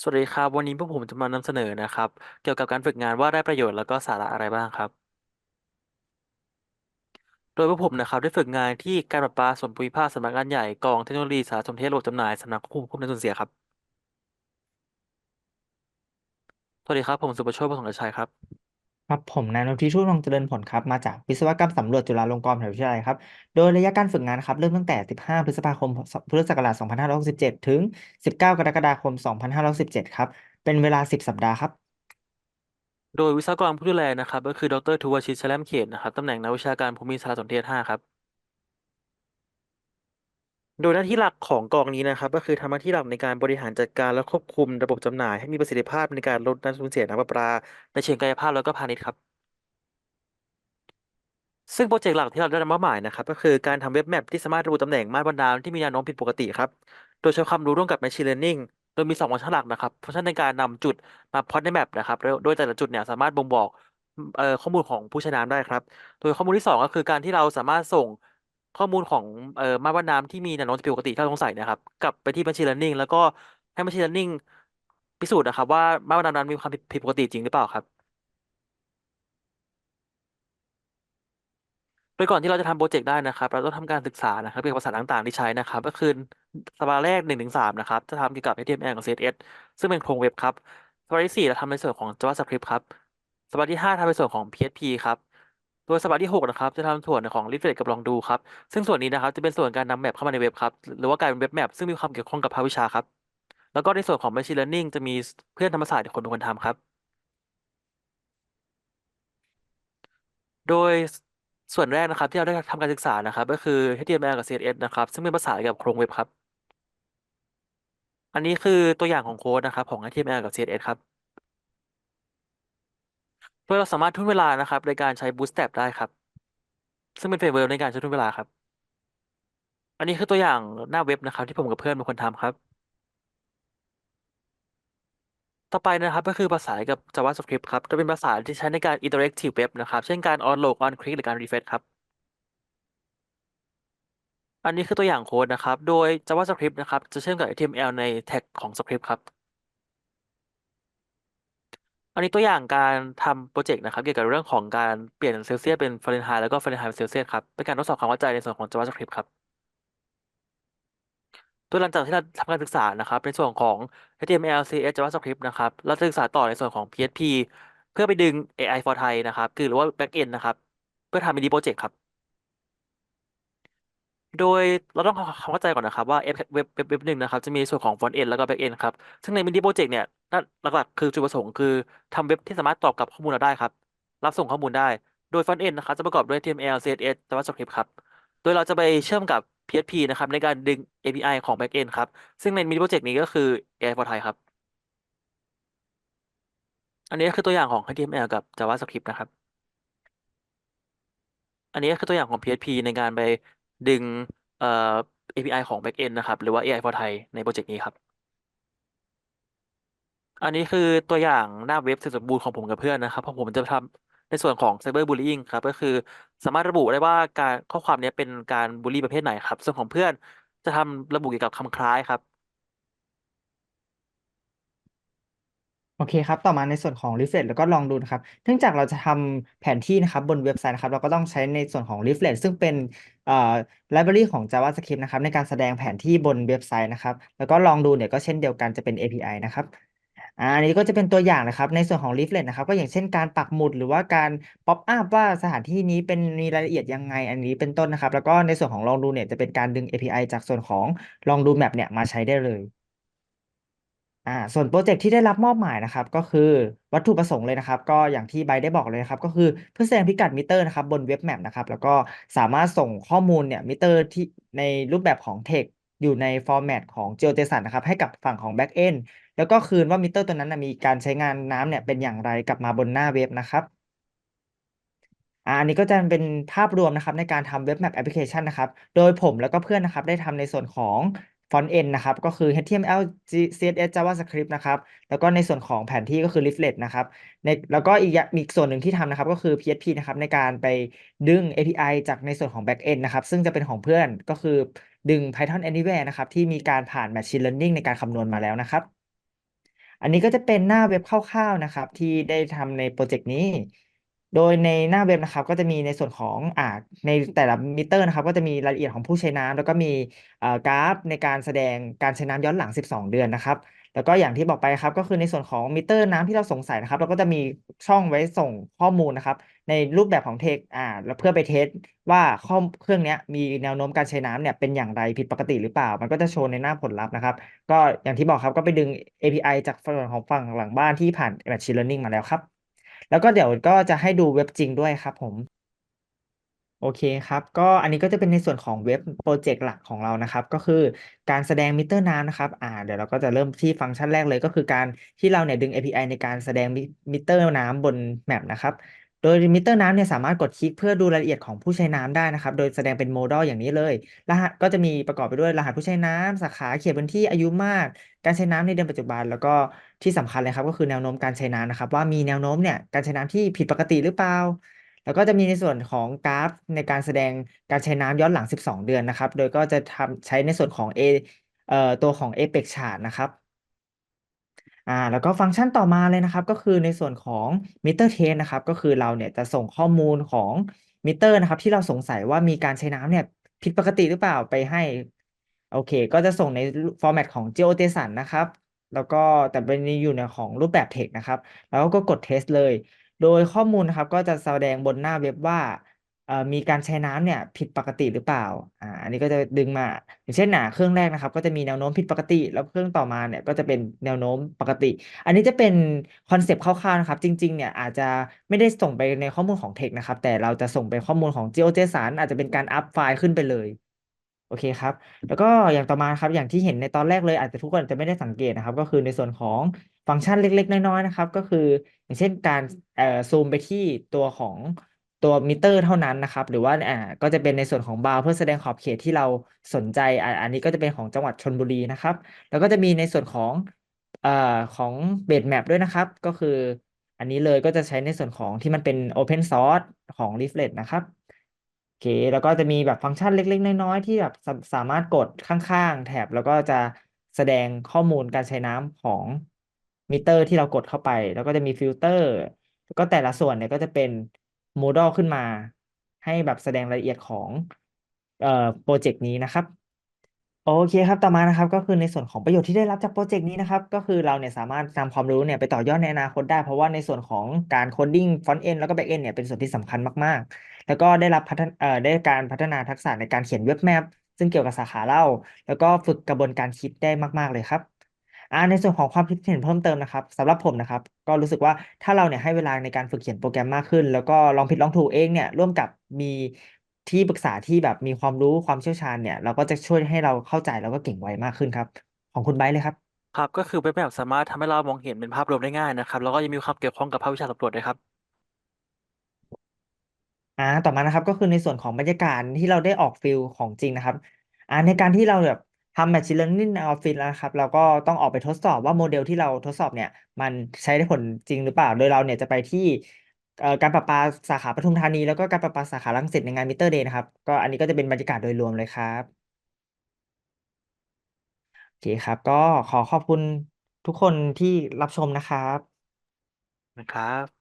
สวัสดีครับ วันนี้พวกผมจะมานำเสนอนะครับ เกี่ยวกับการฝึกงานว่าได้ประโยชน์แล้วก็สาระอะไรบ้างครับ โดยพวกผมนะครับได้ฝึกงานที่การประปาส่วนภูมิภาคสำนักงานใหญ่กองเทคโนโลยีสารสนเทศระบบจำหน่ายสำนักควบคุมควบคุมการสูญเสียครับ สวัสดีครับ ผมสุประโชคประสงค์ชัยครับ ครับผมนายนพทิชูทองเจริญผลครับ มาจากวิศวกรรมสำรวจจุฬาลงกรณ์มหาวิทยาลัยครับ โดยระยะการฝึกงานครับ เริ่มตั้งแต่ 15 พฤษภาคม พุทธศักราช 2567 ถึง 19 กรกฎาคม 2517ครับ เป็นเวลา 10 สัปดาห์ครับ โดยวิศวกรผู้ดูแลนะครับ ก็คือดรทูวชิตแชลมเขตนะครับตำแหน่งนักวิชาการภูมิสารสนเทศ 5 ครับ โดยหน้าที่หลักของกองนี้นะครับ ก็คือทำหน้าที่หลักในการบริหารจัดการและควบคุมระบบจำหน่าย ให้มีประสิทธิภาพในการลดการสูญเสียน้ำประปาในเชิงกายภาพแล้วก็พาณิชย์ครับ ซึ่งโปรเจกต์หลักที่เราได้รับมอบหมายนะครับ ก็คือการทำเว็บแมปที่สามารถระบุตำแหน่งม่านบรรดาที่มีแนวโน้มผิดปกติครับ โดยใช้ความรู้ร่วมกับ Machine Learning โดยมีสองฟังก์ชันหลักนะครับ ฟังก์ชันในการนำจุดมาพล็อตในแมปนะครับ โดยแต่ละจุดเนี่ยสามารถบ่งบอกข้อมูลของผู้ใช้น้ำได้ครับ โดยข้อมูลที่สองก็คือการที่เราสามารถส่ง ข้อมูลของเอ่อม่านบรรดาที่มีแนวโน้มผิดปกติที่เราสงสัยนะครับ กลับไปที่ Machine Learning แล้วก็ให้ Machine Learning พิสูจน์นะครับ ว่าม่านบรรดานั้นมีความผิดปกติจริงหรือเปล่าครับ โดยก่อนที่เราจะทำโปรเจกต์ได้นะครับ เราต้องทำการศึกษานะครับเกี่ยวกับภาษาต่างๆที่ใช้นะครับ ก็คือสัปดาห์แรกหนึ่งถึงสามนะครับ จะทำเกี่ยวกับ HTML กับ CSS ซึ่งเป็นโครงเว็บครับสัปดาห์ที่สี่เราทำในส่วนของ JavaScript ครับสัปดาห์ที่ห้าทำในส่วนของ PHP ครับ โดยสัปดาห์ที่หกนะครับ จะทำส่วนของ Reflect กับลองดูครับ ซึ่งส่วนนี้นะครับ จะเป็นส่วนการนำแมปเข้ามาในเว็บครับ หรือว่าการเป็นเว็บแมปซึ่งมีความเกี่ยวข้องกับภาควิชาครับ แล้วก็ในส่วนของ Machine Learning จะมีเพื่อนธรรมศาสตร์อีกคนเป็นคนทำครับ โดยส่วนแรกนะครับที่เราได้ทำการศึกษานะครับ ก็คือ HTML กับ CSS นะครับ ซึ่งเป็นภาษาเกี่ยวกับโครงเว็บครับ อันนี้คือตัวอย่างของโค้ดนะครับของ HTML กับ CSS ครับ โดยเราสามารถทุ่นเวลานะครับในการใช้ Bootstrap ได้ครับ ซึ่งเป็นเฟรมเวิร์กในการใช้ทุ่นเวลาครับ อันนี้คือตัวอย่างหน้าเว็บนะครับ ที่ผมกับเพื่อนเป็นคนทำครับ ต่อไปนะครับก็คือภาษากับ JavaScript ครับจะเป็นภาษาที่ใช้ในการ interactive web นะครับ เช่นการ on load on click หรือการ refresh ครับอันนี้คือตัวอย่างโค้ดนะครับ โดย JavaScript นะครับ จะเชื่อมกับ HTML ในแท็กของ Script ครับ อันนี้ตัวอย่างการทำโปรเจกต์นะครับ เกี่ยวกับเรื่องของการเปลี่ยนเซลเซียสเป็นฟาเรนไฮต์แล้วก็ฟาเรนไฮต์เป็นเซลเซียสครับ เป็นการทดสอบความเข้าใจในส่วนของ JavaScript ครับตัวหลังจากที่เราทำการศึกษานะครับในส่วนของ HTML CSS JavaScript นะครับ เราจะศึกษาต่อในส่วนของ PHP เพื่อไปดึง AI for Thai นะครับ คือหรือว่า Backend นะครับ เพื่อทำมีดีโปรเจกต์ครับ โดยเราต้องทำความเข้าใจก่อนนะครับว่าเว็บเว็บเว็บหนึ่งนะครับจะมีส่วนของ front end แล้วก็ back end ครับ ซึ่งใน mini project เนี่ยนั่นหลักๆ คือจุดประสงค์คือทำเว็บที่สามารถตอบกับข้อมูลเราได้ครับ รับส่งข้อมูลได้ โดย front end นะครับจะประกอบด้วย HTML CSS JavaScript ครับ โดยเราจะไปเชื่อมกับ PHP นะครับในการดึง API ของ back end ครับ ซึ่งใน mini project นี้ก็คือ AI for Thai ครับ อันนี้คือตัวอย่างของ HTML กับ JavaScript นะครับ อันนี้คือตัวอย่างของ PHP ในการไป ดึงเอ่อ API ของ backend นะครับ หรือว่า AI for Thai ในโปรเจกต์นี้ครับ อันนี้คือตัวอย่างหน้าเว็บเสร็จสมบูรณ์ของผมกับเพื่อนนะครับเพราะผมจะทำในส่วนของ Cyber Bullying ครับ ก็คือสามารถระบุได้ว่าการข้อความนี้เป็นการบูลลี่ประเภทไหนครับ ส่วนของเพื่อนจะทำระบุเกี่ยวกับคำคล้ายครับ โอเคครับ ต่อมาในส่วนของ Reflect แล้วก็ลองดูนะครับ เนื่องจากเราจะทำแผนที่นะครับบนเว็บไซต์นะครับ เราก็ต้องใช้ในส่วนของ Reflect ซึ่งเป็นเอ่อ library ของ JavaScript นะครับ ในการแสดงแผนที่บนเว็บไซต์นะครับ แล้วก็ลองดูเนี่ยก็เช่นเดียวกันจะเป็น API นะครับ อาอันนี้ก็จะเป็นตัวอย่างนะครับ ในส่วนของ leaflet นะครับ ก็อย่างเช่นการปักหมุดหรือว่าการ pop up ว่าสถานที่นี้เป็นมีรายละเอียดยังไง อันนี้เป็นต้นนะครับ แล้วก็ในส่วนของลองดูเนี่ยจะเป็นการดึง API จากส่วนของลองดู map เนี่ยมาใช้ได้เลย อ่าส่วนโปรเจกต์ที่ได้รับมอบหมายนะครับ ก็คือวัตถุประสงค์เลยนะครับ ก็อย่างที่ไบได้บอกเลยนะครับ ก็คือเพื่อแสดงพิกัดมิเตอร์นะครับบนเว็บแมปนะครับ แล้วก็สามารถส่งข้อมูลเนี่ยมิเตอร์ที่ในรูปแบบของ text อยู่ในฟอร์แมตของ GeoJSON นะครับ ให้กับฝั่งของ Backend แล้วก็คืนว่ามิเตอร์ตัวนั้นนะมีการใช้งานน้ำเนี่ยเป็นอย่างไรกลับมาบนหน้าเว็บนะครับอ่าอันนี้ก็จะเป็นภาพรวมนะครับในการทำเว็บแมปแอปพลิเคชันนะครับ โดยผมแล้วก็เพื่อนนะครับได้ทำในส่วนของ ฟอนต์เอ็นนะครับ ก็คือ HTML CSS JavaScript นะครับ แล้วก็ในส่วนของแผนที่ก็คือ Leaflet นะครับในแล้วก็อีกอีกส่วนหนึ่งที่ทำนะครับก็คือ PHP นะครับในการไปดึง API จากในส่วนของ Backend นะครับ ซึ่งจะเป็นของเพื่อนก็คือดึง Python Anywhere นะครับที่มีการผ่าน Machine Learning ในการคำนวณมาแล้วนะครับ อันนี้ก็จะเป็นหน้าเว็บคร่าวๆนะครับ ที่ได้ทำในโปรเจกต์นี้ โดยในหน้าเว็บนะครับก็จะมีในส่วนของอ่าในแต่ละมิเตอร์นะครับ ก็จะมีรายละเอียดของผู้ใช้น้ำแล้วก็มีกราฟในการแสดงการใช้น้ำย้อนหลัง 12 เดือนนะครับแล้วก็อย่างที่บอกไปครับก็คือในส่วนของมิเตอร์น้ำที่เราสงสัยนะครับ เราก็จะมีช่องไว้ส่งข้อมูลนะครับ ในรูปแบบของเทคอ่าแล้วเพื่อไปเทสว่าข้อเครื่องนี้มีแนวโน้มการใช้น้ำเนี่ยเป็นอย่างไรผิดปกติหรือเปล่า มันก็จะโชว์ในหน้าผลลัพธ์นะครับ ก็อย่างที่บอกครับก็ไปดึง API จากฝั่งของฝั่งหลังบ้านที่ผ่าน Machine Learning มาแล้วครับ แล้วก็เดี๋ยวก็จะให้ดูเว็บจริงด้วยครับผมโอเคครับ ก็อันนี้ก็จะเป็นในส่วนของเว็บโปรเจกต์หลักของเรานะครับ ก็คือการแสดงมิเตอร์น้ำนะครับ อ่า เดี๋ยวเราก็จะเริ่มที่ฟังก์ชันแรกเลย ก็คือการที่เราเนี่ยดึง API ในการแสดงมิเตอร์น้ำบนแมปนะครับ ดยมิเตอร์น้ำเนี่ยสามารถกดคลิกเพื่อดูรายละเอียดของผู้ใช้น้ำได้นะครับ โดยแสดงเป็นโมดูลอย่างนี้เลย รหัสก็จะมีประกอบไปด้วยรหัสผู้ใช้น้ำสาขาเขตพื้นที่อายุมาก การใช้น้ำในเดือนปัจจุบัน แล้วก็ที่สำคัญเลยครับก็คือแนวโน้มการใช้น้ำนะครับ ว่ามีแนวโน้มเนี่ยการใช้น้ำที่ผิดปกติหรือเปล่า แล้วก็จะมีในส่วนของกราฟในการแสดงการใช้น้ำย้อนหลัง 12 เดือนนะครับ โดยก็จะทำใช้ในส่วนของ A เอ่อตัวของ Apex Chart นะครับ อ่าแล้วก็ฟังก์ชันต่อมาเลยนะครับ ก็คือในส่วนของมิเตอร์เทสนะครับก็คือเราเนี่ยจะส่งข้อมูลของมิเตอร์นะครับที่เราสงสัยว่ามีการใช้น้ำเนี่ยผิดปกติหรือเปล่าไปให้โอเค ก็จะส่งในฟอร์แมตของ GeoJSON นะครับ แล้วก็แต่เป็นอยู่ในของรูปแบบ text นะครับ แล้วก็กดเทสเลย โดยข้อมูลนะครับก็จะแสดงบนหน้าเว็บว่า มีการใช้น้ำเนี่ยผิดปกติหรือเปล่า อ่า อันนี้ก็จะดึงมา อย่างเช่นหนาเครื่องแรกนะครับ ก็จะมีแนวโน้มผิดปกติ แล้วเครื่องต่อมาเนี่ยก็จะเป็นแนวโน้มปกติ อันนี้จะเป็นคอนเซปต์คร่าวๆนะครับ จริงๆเนี่ยอาจจะไม่ได้ส่งไปในข้อมูลของ Text นะครับ แต่เราจะส่งไปข้อมูลของ GeoJSON อาจจะเป็นการอัพไฟล์ขึ้นไปเลยโอเคครับ แล้วก็อย่างต่อมาครับ อย่างที่เห็นในตอนแรกเลยอาจจะทุกคนจะไม่ได้สังเกตนะครับ ก็คือในส่วนของฟังก์ชันเล็ก ๆ น้อยๆนะครับ ก็คือ อย่างเช่นการเอ่อซูมไปที่ตัวของ ตัวมิเตอร์เท่านั้นนะครับ หรือว่าอ่าก็จะเป็นในส่วนของบาวเพื่อแสดงขอบเขตที่เราสนใจอ่าอันนี้ก็จะเป็นของจังหวัดชลบุรีนะครับ แล้วก็จะมีในส่วนของเอ่อของเบสแมปด้วยนะครับ ก็คือ อันนี้เลยก็จะใช้ในส่วนของที่มันเป็น Open Source ของ Leaflet นะครับโอเคแล้วก็จะมีแบบฟังก์ชันเล็ก ๆ น้อยๆที่แบบสาสามารถกดข้างๆ แถบแล้วก็จะแสดงข้อมูลการใช้น้ำของมิเตอร์ที่เรากดเข้าไป แล้วก็จะมีฟิลเตอร์ก็แต่ละส่วนเนี่ยก็จะเป็น โมดูลขึ้นมา ให้แบบแสดงรายละเอียดของเอ่อโปรเจกต์นี้นะครับ โอเคครับต่อมานะครับก็คือในส่วนของประโยชน์ที่ได้รับจากโปรเจกต์นี้นะครับ ก็คือเราเนี่ยสามารถนำความรู้เนี่ยไปต่อยอดในอนาคตได้เพราะว่าในส่วนของการโคดดิ้งฟอนต์เอนแล้วก็แบ็กเอนเนี่ยเป็นส่วนที่สำคัญมากๆ แล้วก็ได้รับพัฒนเอ่อได้การพัฒนาทักษะในการเขียนเว็บแมปซึ่งเกี่ยวกับสาขาเราแล้วก็ฝึกกระบวนการคิดได้มาก ๆเลยครับ อ่าในส่วนของความคิดเห็นเพิ่มเติมนะครับสำหรับผมนะครับ ก็รู้สึกว่าถ้าเราเนี่ยให้เวลาในการฝึกเขียนโปรแกรมมากขึ้น แล้วก็ลองผิดลองถูกเองเนี่ยร่วมกับมีที่ปรึกษาที่แบบมีความรู้ความเชี่ยวชาญเนี่ย เราก็จะช่วยให้เราเข้าใจแล้วก็เก่งไวมากขึ้นครับ ของคุณไบร์ทเลยครับ ครับก็คือเว็บแมปสามารถทำให้เรามองเห็นเป็นภาพรวมได้ง่ายนะครับแล้วก็ยังมีความเกี่ยวข้องกับภาควิชาสำรวจด้วยครับ อ่าต่อมานะครับก็คือในส่วนของบรรยากาศที่เราได้ออกฟิลของจริงนะครับอ่าในการที่เราแบบ ทำ Machine Learning ในออฟฟิศแล้วครับ เราก็ต้องออกไปทดสอบว่าโมเดลที่เราทดสอบเนี่ย มันใช้ได้ผลจริงหรือเปล่า โดยเราเนี่ยจะไปที่การประปาสาขาปทุมธานี แล้วก็การประปาสาขารังสิตในงานมิเตอร์เดย์นะครับ ก็อันนี้ก็จะเป็นบรรยากาศโดยรวมเลยครับโอเคครับ ก็ขอขอบคุณทุกคนที่รับชมนะครับนะครับ